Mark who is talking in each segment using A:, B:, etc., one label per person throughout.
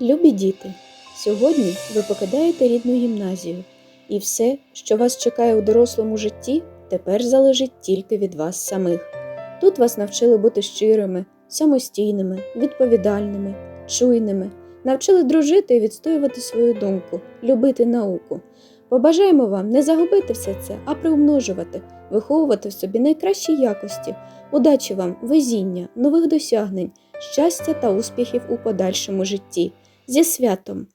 A: Любі діти, сьогодні ви покидаєте рідну гімназію, і все, що вас чекає у дорослому житті, тепер залежить тільки від вас самих. Тут вас навчили бути щирими, самостійними, відповідальними, чуйними, навчили дружити і відстоювати свою думку, любити науку. Побажаємо вам не загубити все це, а приумножувати, виховувати в собі найкращі якості. Удачі вам, везіння, нових досягнень, щастя та успіхів у подальшому житті. Зі святом!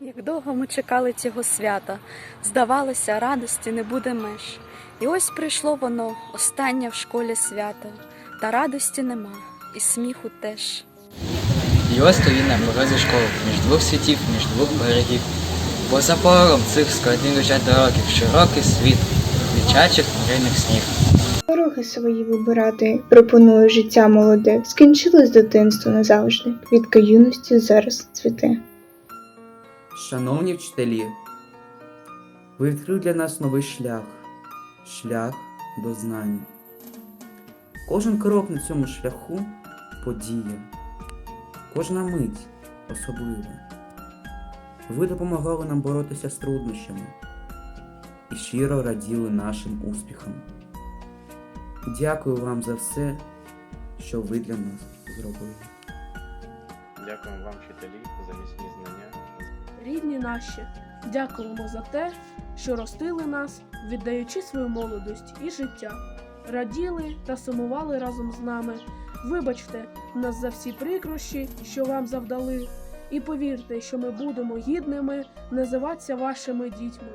B: Як довго ми чекали цього свята, здавалося, радості не буде меж. І ось прийшло воно, останнє в школі свято, та радості нема, і сміху теж.
C: І ось стою на порозі школи, між двох світів, між двох берегів. Поза порогом цих складних лежать дорогів, широкий світ, дитячих хмаринних сніг.
D: Дороги свої вибирати пропонує життя молоде. Скінчилось дитинство назавжди. Квітка юності зараз цвіте.
E: Шановні вчителі, ви відкрили для нас новий шлях, шлях до знань. Кожен крок на цьому шляху подія, кожна мить особлива. Ви допомагали нам боротися з труднощами і щиро раділи нашим успіхам. Дякую вам за все, що ви для нас зробили.
F: Дякуємо вам, вчителі, за міцні знання.
G: Рідні наші, дякуємо за те, що ростили нас, віддаючи свою молодость і життя. Раділи та сумували разом з нами. Вибачте нас за всі прикрощі, що вам завдали, і повірте, що ми будемо гідними називатися вашими дітьми.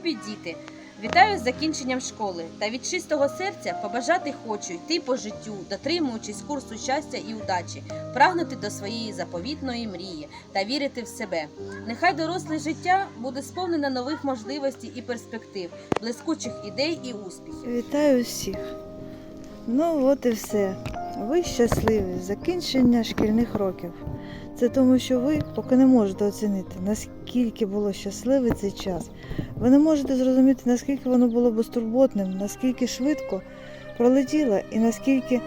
H: Любі діти, вітаю з закінченням школи та від чистого серця побажати хочу йти по життю, дотримуючись курсу щастя і удачі, прагнути до своєї заповітної мрії та вірити в себе. Нехай доросле життя буде сповнене нових можливостей і перспектив, блискучих ідей і успіхів.
I: Вітаю всіх. Ну, от і все. Ви щасливі закінчення шкільних років. Це тому, що ви поки не можете оцінити, наскільки було щасливий цей час. Ви не можете зрозуміти, наскільки воно було безтурботним, наскільки швидко пролетіло і наскільки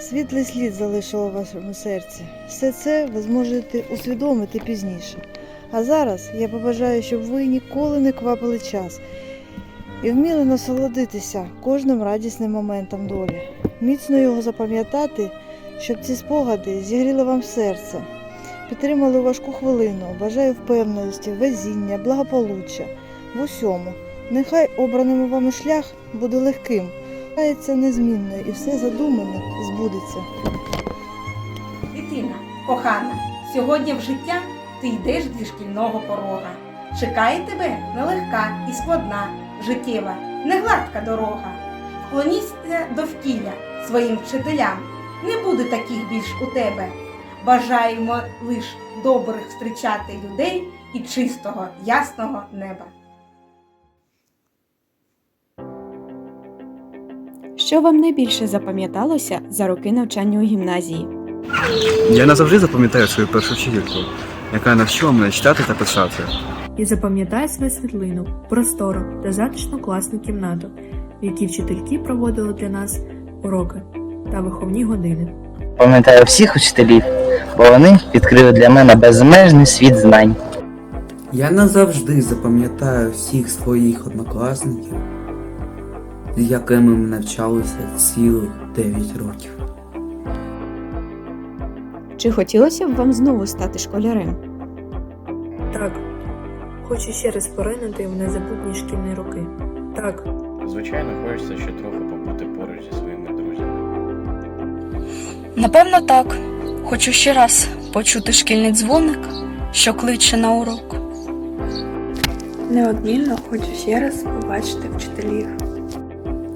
I: світлий слід залишило у вашому серці. Все це ви зможете усвідомити пізніше. А зараз я побажаю, щоб ви ніколи не квапили час і вміли насолодитися кожним радісним моментом долі, міцно його запам'ятати, щоб ці спогади зігріли вам серце, підтримали важку хвилину, бажаю впевненості, везіння, благополуччя в усьому. Нехай обраний вами шлях буде легким, стається незмінною і все задумане збудеться.
J: Дитина, кохана, сьогодні в життя ти йдеш зі шкільного порога. Чекає тебе нелегка і складна, життєва, негладка дорога. Вклоніться довкілля своїм вчителям, не буде таких більш у тебе. Бажаємо лиш добрих зустрічати людей і чистого, ясного неба.
A: Що вам найбільше запам'яталося за роки навчання у гімназії?
K: Я назавжди запам'ятаю свою першу вчительку, яка навчила мене читати та писати.
L: І запам'ятай свою світлину, простору та затишну класну кімнату, в якій вчительки проводили для нас уроки та виховні години.
M: Пам'ятаю всіх учителів, бо вони відкрили для мене безмежний світ знань.
E: Я назавжди запам'ятаю всіх своїх однокласників, з якими ми навчалися цілих 9 років.
A: Чи хотілося б вам знову стати школярем?
L: Так, хочу ще раз поринути в незабутні шкільні роки. Так,
F: Звичайно, хочеться ще трохи побути поруч зі своїми друзями.
B: Напевно, так. Хочу ще раз почути шкільний дзвоник, що кличе на урок.
D: Неодмінно хочу ще раз побачити вчителів.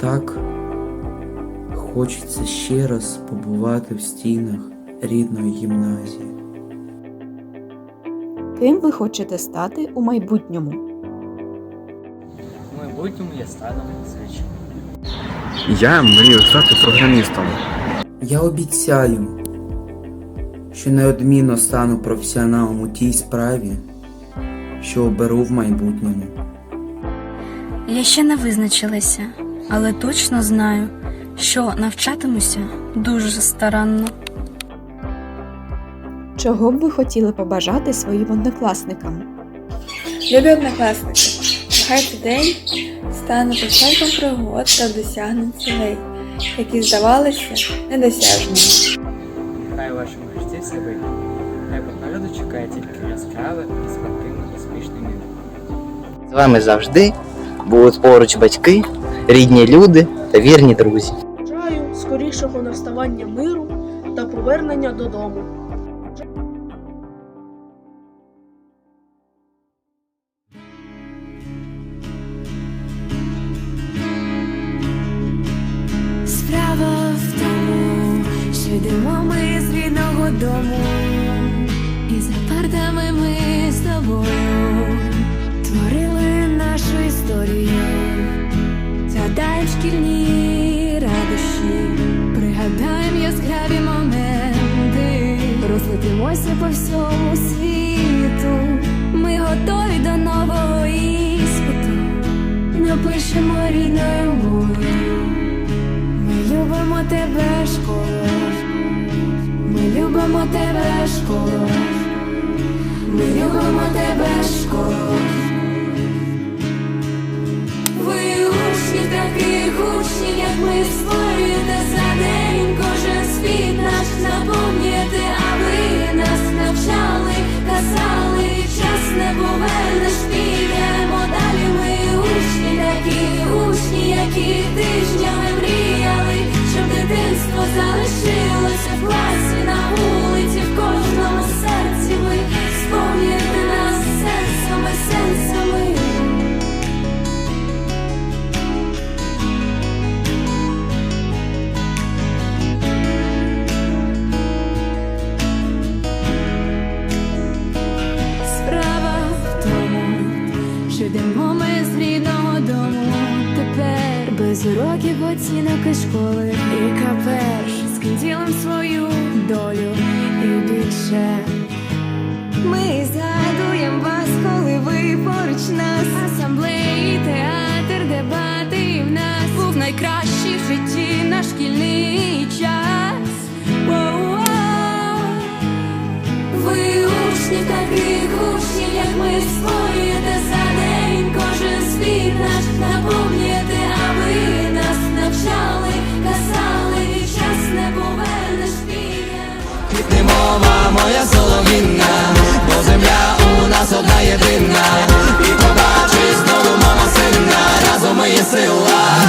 E: Так, хочеться ще раз побувати в стінах рідної гімназії.
A: Ким ви хочете стати у майбутньому?
C: У майбутньому я стану звичайно.
K: Я мрію стати програмістом.
E: Я обіцяю, що неодмінно стану професіоналом у тій справі, що оберу в майбутньому.
B: Я ще не визначилася, але точно знаю, що навчатимуся дуже старанно.
A: Чого б ви хотіли побажати своїм однокласникам?
N: Любі однокласники, нехай цей день стане початком пригод та досягнень цілей, які здавалися недосяжними.
C: Нехай у вашому житті все вийде. Нехай попереду чекає тільки яскраве, спортивне, успішне мир.
M: З вами завжди будуть поруч батьки, рідні люди та вірні друзі.
G: Бажаю скорішого наставання миру та повернення додому.
O: Справа в тому, що йдемо ми з рідного дому, і за партами ми з тобою творили нашу історію, згадаєм шкільні радощі, пригадаєм яскраві моменти, розлетимося по всьому світу. Ми готові до нового іспиту, напишемо рідною мовою. Ми любимо тебе, школа. Ми любимо тебе, школа. Ми любимо тебе, школа. Таких учнів, як ми створюєте за день кожен світ наш наповнюєте, а ви нас навчали, казали, час не повернеш, підемо далі. Ми учні такі, учні, які тижнями мріяли, щоб дитинство залишилося в класі що йдемо ми з рідного дому. Тепер без уроків оцінок і школи. І капеш з ким свою долю і більше. Ми згадуємо вас, коли ви поруч нас. Асамблеї, театр, дебати в нас був найкращий в житті наш шкільний час. Ви учні таких учнів, як ми створюєте
P: моя соловінна, бо земля у нас одна єдина, і побачиш знову мама сина, разом ми є сила.